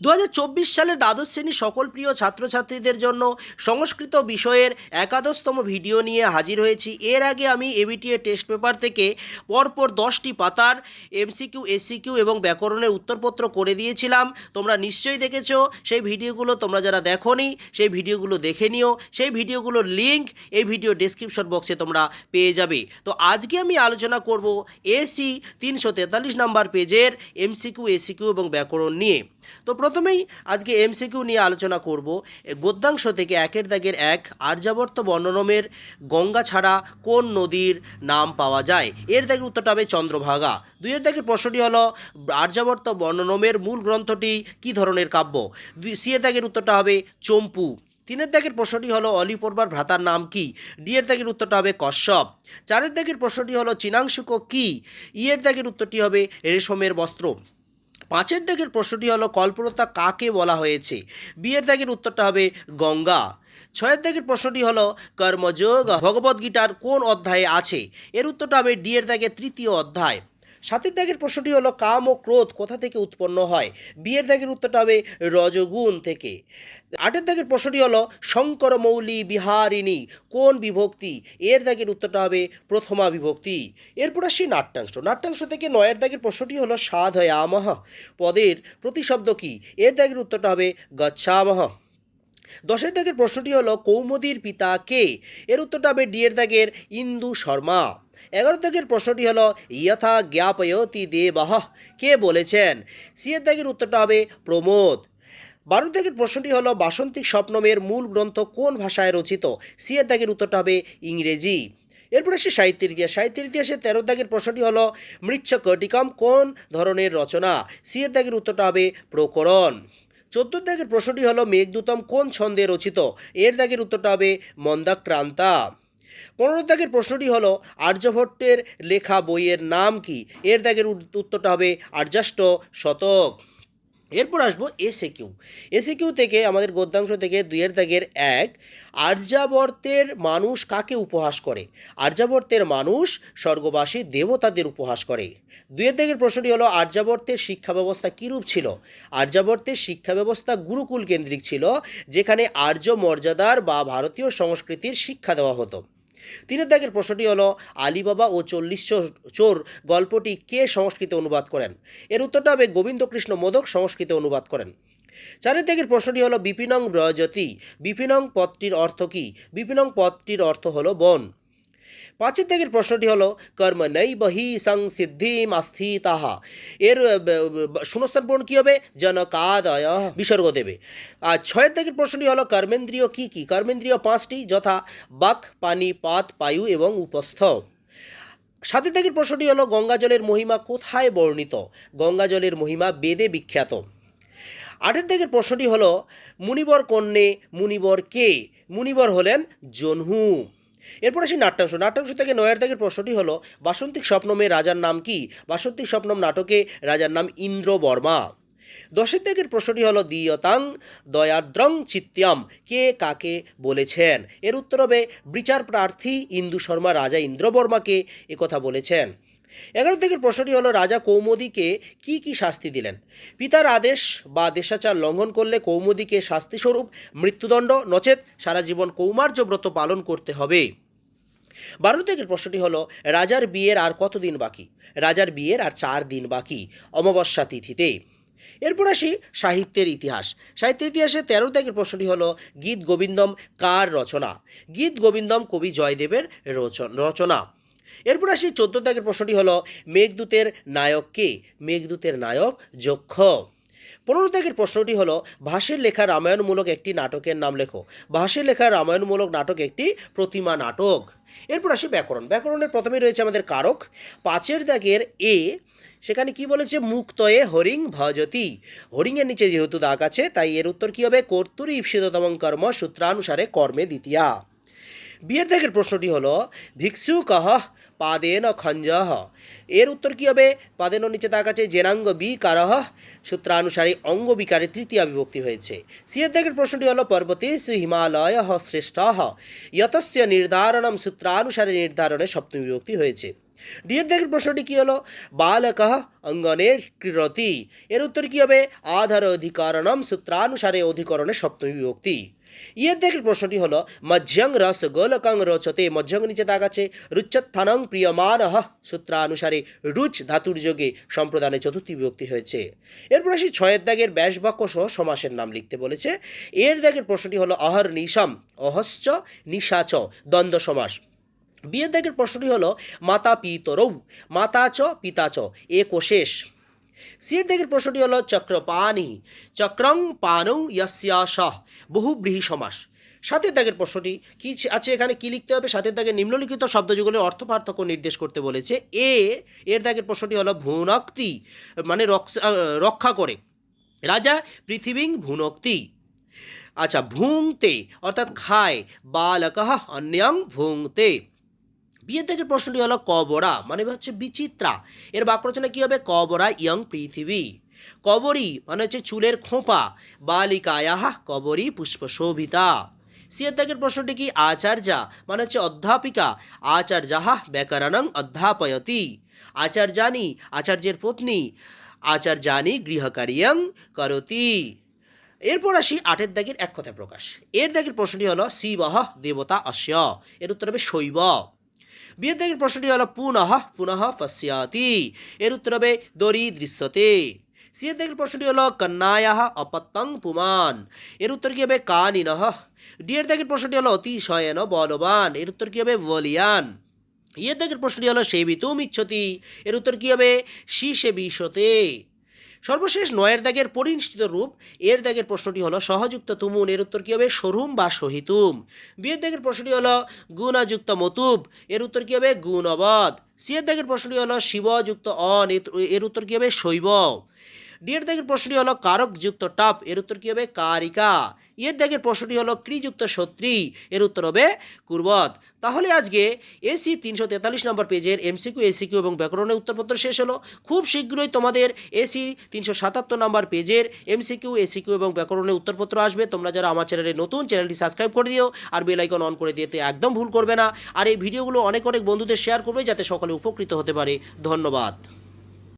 দু সালের দ্বাদশ শ্রেণির সকল প্রিয় ছাত্রছাত্রীদের জন্য সংস্কৃত বিষয়ের একাদশতম ভিডিও নিয়ে হাজির হয়েছি। এর আগে আমি এবিটিএ টেস্ট পেপার থেকে পরপর দশটি পাতার এমসিকিউ এসিকিউ এবং ব্যাকরণের উত্তরপত্র করে দিয়েছিলাম। তোমরা নিশ্চয়ই দেখেছ, সেই ভিডিওগুলো তোমরা যারা দেখোনি, সেই ভিডিওগুলো দেখে নিও। সেই ভিডিওগুলোর লিঙ্ক এই ভিডিও ডেসক্রিপশন বক্সে তোমরা পেয়ে যাবে। তো আজকে আমি আলোচনা করব এসি তিনশো তেতাল্লিশ নাম্বার পেজের এমসিকিউ এসিকিউ এবং ব্যাকরণ নিয়ে। তো প্রথমেই আজকে এমসিকিউ নিয়ে আলোচনা করব। গদ্যাংশ থেকে একের দাগের এক আর্যাবর্ত বর্ণনমের গঙ্গা ছাড়া কোন নদীর নাম পাওয়া যায়? এর দাগের উত্তরটা হবে চন্দ্রভাগা। দুইয়ের দাগের প্রশ্নটি হলো, আর্যাবর্ত বর্ণনমের মূল গ্রন্থটি কী ধরনের কাব্য? দুই সি এর দাগের উত্তরটা হবে চম্পু। তিনের দাগের প্রশ্নটি হলো অলি পড়বার ভ্রাতার নাম কি? ডি এর দাগের উত্তরটা হবে কশ্যপ। চারের দাগের প্রশ্নটি হলো, চিনাংশুক কি ই এর দাগের উত্তরটি হবে রেশমের বস্ত্র। পাঁচের দাগের প্রশ্নটি হলো কল্পলতা কাকে বলা হয়েছে? বিয়ের দাগের উত্তরটা হবে গঙ্গা। ছয়ের দাগের প্রশ্নটি হলো, কর্মযোগ ভগবদ্গীতার কোন অধ্যায়ে আছে? এর উত্তরটা হবে ডি এর দাগের তৃতীয় অধ্যায়। সাতের দাগের প্রশ্নটি হলো, কাম ও ক্রোধ কোথা থেকে উৎপন্ন হয়? বিয়ের দাগের উত্তরটা হবে রজগুণ থেকে। আটের দাগের প্রশ্নটি হলো, শঙ্কর মৌলি বিহারিণী কোন বিভক্তি? এর দাগের উত্তরটা হবে প্রথমা বিভক্তি। এরপর আসি নাট্যাংশ। নাট্যাংশ থেকে নয়ের দাগের প্রশ্নটি হলো, সাধয়ামহ। পদের প্রতিশব্দ কি? এর দাগের উত্তরটা হবে গচ্ছামহ। দশের দাগের প্রশ্নটি হলো, কৌমুদীর পিতা কে? এর উত্তরটা হবে ডিয়ের দাগের ইন্দু শর্মা। এগারো দাগের প্রশ্নটি হলো, ইয়থা জ্ঞাপয়তি দেবাহ কে বলেছেন? সি এর দাগের উত্তরটা হবে প্রমোদ। বারো দাগের প্রশ্নটি হলো, বাসন্তিক স্বপ্নমের মূল গ্রন্থ কোন ভাষায় রচিত? সি এর দাগের উত্তরটা হবে ইংরেজি। এরপরে সে সাহিত্যের ইতিহাস। সাহিত্যের ইতিহাসে তেরো দাগের প্রশ্নটি হলো, মৃচ্ছ কটিকম কোন ধরনের রচনা? সি এর দাগের উত্তরটা হবে প্রকরণ। চোদ্দ দাগের প্রশ্নটি হলো, মেঘদূতম কোন ছন্দে রচিত? এর দাগের উত্তরটা হবে মন্দাক্রান্তা। পনেরো দাগের প্রশ্নটি হলো আর্যভট্টের লেখা বইয়ের নাম কি? এর দাগের উত্তরটা হবে আর্যাষ্ট শতক। এরপর আসব এসে কিউ এসে কিউ থেকে, আমাদের গদ্যাংশ থেকে দুইয়ের দাগের এক, আর্যাবর্তের মানুষ কাকে উপহাস করে? আর্যাবর্তের মানুষ স্বর্গবাসী দেবতাদের উপহাস করে। দুইয়ের দাগের প্রশ্নটি হলো, আর্যাবর্তের শিক্ষা ব্যবস্থা কীরূপ ছিল? আর্যাবর্তের শিক্ষা ব্যবস্থা গুরুকুল কেন্দ্রিক ছিল, যেখানে আর্য মর্যাদার বা ভারতীয় সংস্কৃতির শিক্ষা দেওয়া হতো। তিনের দাগের প্রশ্নটি হলো, আলিবাবা ও চল্লিশ চোর- গল্পটি কে সংস্কৃতে অনুবাদ করেন? এর উত্তরটা হবে গোবিন্দকৃষ্ণ মোদক সংস্কৃতে অনুবাদ করেন। চারের দাগের প্রশ্নটি হলো, বিপিনং ব্রজতি, বিপিনং পদটির অর্থ কী? বিপিনং পদটির অর্থ হলো বন। পাঁচের দাগের প্রশ্নটি হলো, কর্ম নৈ বহি সংসিদ্ধিম আস্থিতাহা। এর শূন্যস্থান পূরণ কী হবে? জনকাদয় বিসর্গ দেবে। আর ছয়ের দাগের প্রশ্নটি হলো, কর্মেন্দ্রীয় কী কী? কর্মেন্দ্রীয় পাঁচটি, যথা বাক, পানি, পাত পায়ু এবং উপস্থ। সাতের দাগের প্রশ্নটি হলো গঙ্গা জলের মহিমা কোথায় বর্ণিত? গঙ্গা জলের মহিমা বেদে বিখ্যাত। আটের দাগের প্রশ্নটি হলো, মুনিবর কন্যে, মুনিবর কে? মুনিবর হলেন জনহু। এরপর আসি নাট্যাংশ। নাট্যাংশ থেকে নয়ার দাগের প্রশ্নটি হলো, বাসন্তিক স্বপ্নমে রাজার নাম কি? বাসন্তিক স্বপ্নম নাটকে রাজার নাম ইন্দ্র বর্মা। দশের ত্যাগের প্রশ্নটি হলো দিয়তাং দয়াদ্রং চিত্যাম, কে কাকে বলেছেন? এর উত্তর হবে বিচার প্রার্থী ইন্দু শর্মা, রাজা ইন্দ্রবর্মাকে একথা বলেছেন। এগারো দিকের প্রশ্নটি হলো, রাজা কৌমুদীকে কি কি শাস্তি দিলেন? পিতার আদেশ বা দেশাচার লঙ্ঘন করলে কৌমুদীকে শাস্তিস্বরূপ মৃত্যুদণ্ড, নচেত সারা জীবন কৌমার্য ব্রত পালন করতে হবে। বারো দিকের প্রশ্নটি হলো, রাজার বিয়ের আর কতদিন বাকি? রাজার বিয়ের আর চার দিন বাকি অমাবস্যা তিথিতে। এরপর আসি সাহিত্যের ইতিহাস। সাহিত্যের ইতিহাসে তেরো দাগের প্রশ্নটি হলো, গীত গোবিন্দম কার রচনা? গীত গোবিন্দম কবি জয়দেবের রচনা। এরপর আসি চোদ্দ দাগের প্রশ্নটি হলো, মেঘদূতের নায়ক কে? মেঘদূতের নায়ক যক্ষ। পনেরো দাগের প্রশ্নটি হলো, ভাষের লেখা রামায়ণমূলক একটি নাটকের নাম লেখো। ভাষের লেখা রামায়ণমূলক নাটক একটি প্রতিমা নাটক। এরপর আসি ব্যাকরণ। ব্যাকরণের প্রথমে রয়েছে আমাদের কারক। পাঁচের দাগের এ, সেখানে কি বলেছে? মুক্তয়ে হরিং ভজতি। হরিংয়ের নিচে যেহেতু দাগ আছে, তাই এর উত্তর কী হবে? কর্তুরি ঈপ্সিততম কর্ম সূত্রানুসারে কর্মে দ্বিতীয়া। বিয়ের দাগের প্রশ্নটি হলো, ভিক্ষু কহ পাদেন খঞ্জহ এর উত্তর কী হবে? পাদেন নিচে দাগ আছে জেনাঙ্গ বি কারহ সূত্রানুসারে অঙ্গ বিকারে তৃতীয় বিভক্তি হয়েছে। সিয়ের দাগের প্রশ্নটি হলো পর্বতেষু হিমালয় শ্রেষ্ঠ? ইয়তস্য নির্ধারণম সূত্রানুসারে নির্ধারণে সপ্তমী বিভক্তি হয়েছে। ডি এর দাগের প্রশ্নটি কি হলো? বালক অঙ্গনের ক্রীড়তি। এর উত্তর কি হবে? আধার অধিকরণম সূত্রানুসারে অধিকরণে সপ্তমী বিভক্তি। ইয়ের দাগের প্রশ্নটি হলো মধ্যং রস গোলকং রোচতে মধ্যং নিচে দাগ আছে রুচ্চত্থানং প্রিয়মান সূত্রানুসারে রুচ ধাতুর যোগে সম্প্রদানে চতুর্থী বিভক্তি হয়েছে। এরপর আসি ছয়ের দাগের ব্যাস বাক্য সহ সমাসের নাম লিখতে বলেছে। এর দাগের প্রশ্নটি হলো, অহর নিশাম, অহশ্চ নিশাচ, দ্বন্দ্ব সমাস বিয়ের দাগের প্রশ্নটি হলো, মাতা পিতরৌ, মাতা চ পিতা চ, এ কোশেষ সিয়ের দাগের প্রশ্নটি হলো চক্রপানি চক্রং পানৌ ইয়াস্যাস বহুব্রীহি সমাস সাতের দাগের প্রশ্নটি কি আছে এখানে কি লিখতে হবে? সাতের দাগের নিম্নলিখিত শব্দযুগলের অর্থ পার্থক্য নির্দেশ করতে বলেছে, এ এর দাগের প্রশ্নটি হলো ভুনক্তি মানে রক্ষা করে। রাজা পৃথিবীং ভুনক্তি আচ্ছা ভুংতে অর্থাৎ খায় বালকহ অন্যং ভুংতে বিয়ের থেকে প্রশ্নটি হলো কবরা মানে হচ্ছে বিচিত্রা। এর বাক্য রচনা কী হবে? কবরা ইয়ং পৃথিবী। কবরী মানে হচ্ছে চুলের খোঁপা। বালিকায়াহা কবরী পুষ্পশোভিতা। সিয়ের দাগের প্রশ্নটি কি? আচার্যা মানে হচ্ছে অধ্যাপিকা। আচার্যাহা ব্যাকরণং অধ্যাপয়তি। আচার্যানি আচার্যের পত্নী। আচার্যানি গৃহকার্যং করতি। এরপর আসি আটের দাগের এক কথায় প্রকাশ। এর দাগের প্রশ্নটি হলো শিবহ দেবতা অস্য। এর উত্তর হবে শৈব। বিয়ের প্রশ্নটি হলো, পুনঃ পুনঃ পশ্যাতি। এর উত্তর হবে, দরি দৃশ্যতে। সিয়ের দাগের প্রশ্নটি হলো, কন্যায়া অপত্যং পুমান। এর উত্তর কি হবে কানিনহ ডিয়ের দাগের প্রশ্নটি হলো, অতিশয়ন বলবান। এর উত্তর কি হবে, বলিয়ান। ইয়ের দাগের প্রশ্নটি হলো, সেবিতুম ইচ্ছতি। এর উত্তর কি হবে শীষে বিশতে। সর্বশেষ নয়ের দাগের পরিনিষ্ঠিত রূপ, এর দাগের প্রশ্নটি হলো, সহযুক্ত তুমুন, এর উত্তর কী হবে? সরুম বা সহিতুম। বিয়ের দাগের প্রশ্নটি হলো, গুণাযুক্ত মতুব, এর উত্তর কী হবে? গুণবধ সিয়ের দাগের প্রশ্নটি হলো, শিবযুক্ত অন এর উত্তর কী হবে? শৈব। ডিয়ের দাগের প্রশ্নটি হলো কারকযুক্ত টাপ এর উত্তর কী হবে কারিকা? ইয়ের দাগের প্রশ্নটি হলো ক্রিযুক্ত সত্রী এর উত্তর হবে কুর্বত। তাহলে আজকে এসি তিনশো তেতাল্লিশ নম্বর পেজের এমসিকিউ এসিকিউ এবং ব্যাকরণের উত্তরপত্র শেষ হলো। খুব শীঘ্রই তোমাদের এসি তিনশো সাতাত্তর নম্বর পেজের এমসিকিউ এসিকিউ এবং ব্যাকরণের উত্তরপত্র আসবে। তোমরা যারা আমার চ্যানেলে নতুন, চ্যানেলটি সাবস্ক্রাইব করে দিও আর বেল আইকন অন করে দিতে একদম ভুল করবে না। আর এই ভিডিওগুলো অনেক অনেক বন্ধুদের শেয়ার করবে যাতে সকলে উপকৃত হতে পারে। ধন্যবাদ।